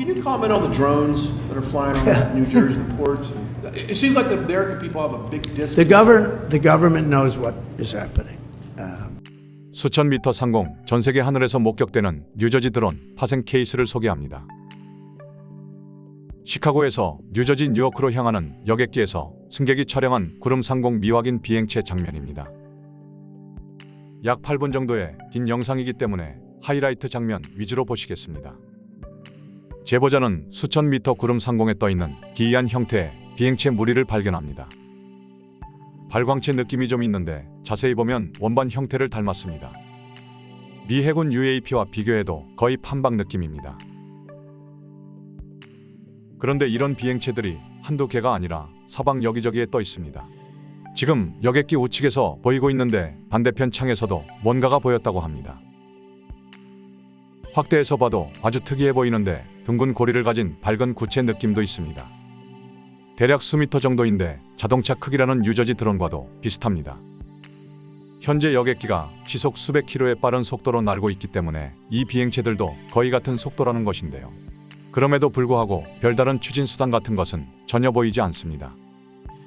Can you comment on the drones that are flying on New Jersey ports? It seems like the American people have a big The disconnect. govern the government knows what is happening. Um, 수천 미터 상공 전 세계 하늘에서 목격되는 뉴저지 드론 파생 케이스를 소개합니다. 시카고에서 뉴저지 뉴요크로 향하는 여객기에서 승객이 촬영한 구름 상공 미확인 비행체 장면입니다. 약 8분 정도의 긴 영상이기 때문에 하이라이트 장면 위주로 보시겠습니다. 제보자는 수천 미터 구름 상공에 떠 있는 기이한 형태의 비행체 무리를 발견합니다. 발광체 느낌이 좀 있는데 자세히 보면 원반 형태를 닮았습니다. 미 해군 UAP와 비교해도 거의 판박 느낌입니다. 그런데 이런 비행체들이 한두 개가 아니라 서방 여기저기에 떠 있습니다. 지금 여객기 우측에서 보이고 있는데 반대편 창에서도 뭔가가 보였다고 합니다. 확대해서 봐도 아주 특이해 보이는데 둥근 고리를 가진 밝은 구체 느낌도 있습니다. 대략 수미터 정도인데 자동차 크기라는 유저지 드론과도 비슷합니다. 현재 여객기가 시속 수백 킬로의 빠른 속도로 날고 있기 때문에 이 비행체들도 거의 같은 속도라는 것인데요. 그럼에도 불구하고 별다른 추진 수단 같은 것은 전혀 보이지 않습니다.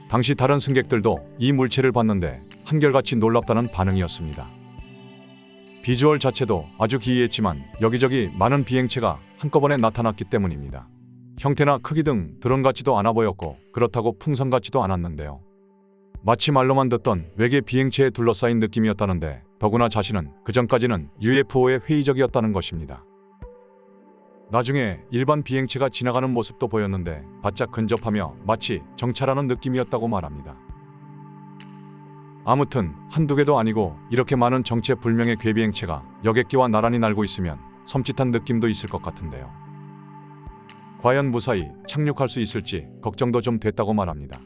당시 다른 승객들도 이 물체를 봤는데 한결같이 놀랍다는 반응이었습니다. 비주얼 자체도 아주 기이했지만 여기저기 많은 비행체가 한꺼번에 나타났기 때문입니다. 형태나 크기 등 드론 같지도 않아 보였고 그렇다고 풍선 같지도 않았는데요. 마치 말로만 듣던 외계 비행체에 둘러싸인 느낌이었다는데 더구나 자신은 그전까지는 UFO에 회의적이었다는 것입니다. 나중에 일반 비행체가 지나가는 모습도 보였는데 바짝 근접하며 마치 정찰하는 느낌이었다고 말합니다. 아무튼 한두 개도 아니고 이렇게 많은 정체 불명의 괴비행체가 여객기와 나란히 날고 있으면 섬찟한 느낌도 있을 것 같은데요. 과연 무사히 착륙할 수 있을지 걱정도 좀 됐다고 말합니다.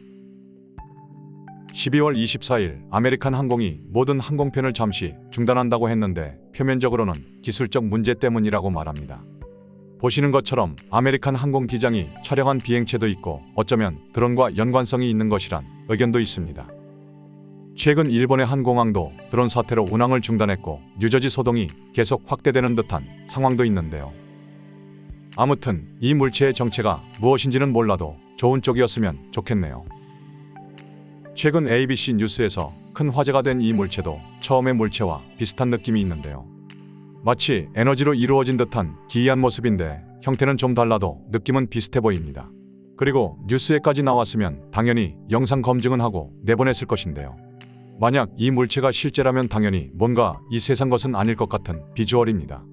12월 24일 아메리칸 항공이 모든 항공편을 잠시 중단한다고 했는데 표면적으로는 기술적 문제 때문이라고 말합니다. 보시는 것처럼 아메리칸 항공 기장이 촬영한 비행체도 있고 어쩌면 드론과 연관성이 있는 것이란 의견도 있습니다. 최근 일본의 한 공항도 드론 사태로 운항을 중단했고 뉴저지 소동이 계속 확대되는 듯한 상황도 있는데요. 아무튼 이 물체의 정체가 무엇인지는 몰라도 좋은 쪽이었으면 좋겠네요. 최근 ABC 뉴스에서 큰 화제가 된 이 물체도 처음의 물체와 비슷한 느낌이 있는데요. 마치 에너지로 이루어진 듯한 기이한 모습인데 형태는 좀 달라도 느낌은 비슷해 보입니다. 그리고 뉴스에까지 나왔으면 당연히 영상 검증은 하고 내보냈을 것인데요. 만약 이 물체가 실제라면 당연히 뭔가 이 세상 것은 아닐 것 같은 비주얼입니다.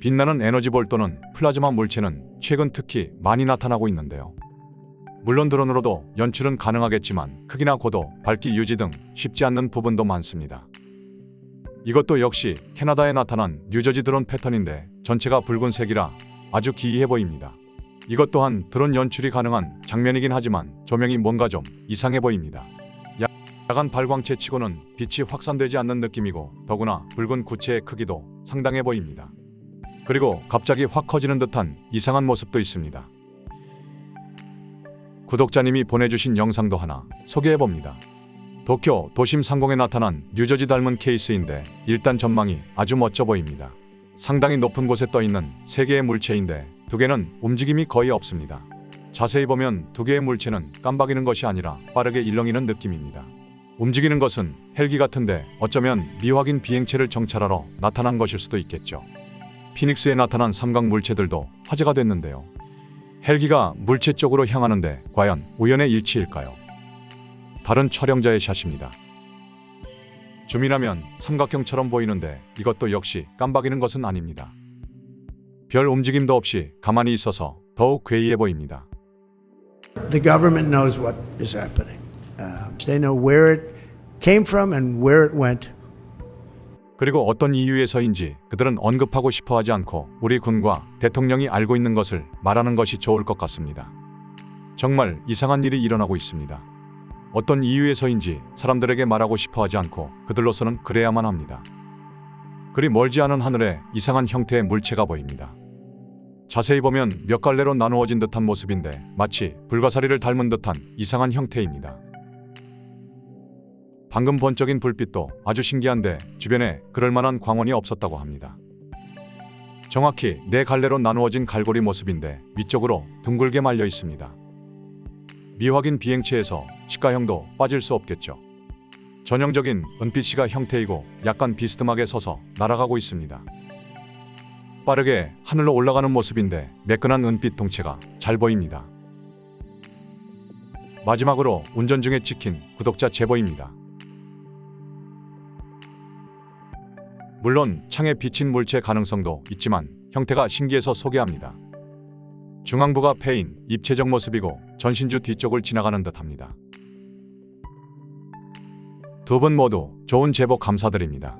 빛나는 에너지볼 또는 플라즈마 물체는 최근 특히 많이 나타나고 있는데요. 물론 드론으로도 연출은 가능하겠지만 크기나 고도, 밝기 유지 등 쉽지 않는 부분도 많습니다. 이것도 역시 캐나다에 나타난 뉴저지 드론 패턴인데 전체가 붉은색이라 아주 기이해 보입니다. 이것 또한 드론 연출이 가능한 장면이긴 하지만 조명이 뭔가 좀 이상해 보입니다. 야- 야간 발광체 치고는 빛이 확산되지 않는 느낌이고 더구나 붉은 구체의 크기도 상당해 보입니다. 그리고 갑자기 확 커지는 듯한 이상한 모습도 있습니다. 구독자님이 보내주신 영상도 하나 소개해 봅니다. 도쿄 도심 상공에 나타난 뉴저지 닮은 케이스인데 일단 전망이 아주 멋져 보입니다. 상당히 높은 곳에 떠 있는 세 개의 물체인데 두 개는 움직임이 거의 없습니다. 자세히 보면 두 개의 물체는 깜박이는 것이 아니라 빠르게 일렁이는 느낌입니다. 움직이는 것은 헬기 같은데 어쩌면 미확인 비행체를 정찰하러 나타난 것일 수도 있겠죠. 피닉스에 나타난 삼각 물체들도 화제가 됐는데요. 헬기가 물체 쪽으로 향하는데 과연 우연의 일치일까요? 다른 촬영자의 샷입니다. 줌이라면 삼각형처럼 보이는데 이것도 역시 깜박이는 것은 아닙니다. 별 움직임도 없이 가만히 있어서 더욱 괴이해 보입니다. the government knows what is happening. They know where it came from and where it went. 그리고 어떤 이유에서인지 그들은 언급하고 싶어 하지 않고 우리 군과 대통령이 알고 있는 것을 말하는 것이 좋을 것 같습니다. 정말 이상한 일이 일어나고 있습니다. 어떤 이유에서인지 사람들에게 말하고 싶어 하지 않고 그들로서는 그래야만 합니다. 그리 멀지 않은 하늘에 이상한 형태의 물체가 보입니다. 자세히 보면 몇 갈래로 나누어진 듯한 모습인데 마치 불가사리를 닮은 듯한 이상한 형태입니다. 방금 번쩍인 불빛도 아주 신기한데 주변에 그럴 만한 광원이 없었다고 합니다. 정확히 네 갈래로 나누어진 갈고리 모습인데 위쪽으로 둥글게 말려 있습니다. 미확인 비행체에서 시가형도 빠질 수 없겠죠. 전형적인 은빛 시가 형태이고 약간 비스듬하게 서서 날아가고 있습니다. 빠르게 하늘로 올라가는 모습인데 매끈한 은빛 동체가 잘 보입니다. 마지막으로 운전 중에 찍힌 구독자 제보입니다. 물론 창에 비친 물체 가능성도 있지만 형태가 신기해서 소개합니다. 중앙부가 패인 입체적 모습이고 전신주 뒤쪽을 지나가는 듯합니다. 두 분 모두 좋은 제보 감사드립니다.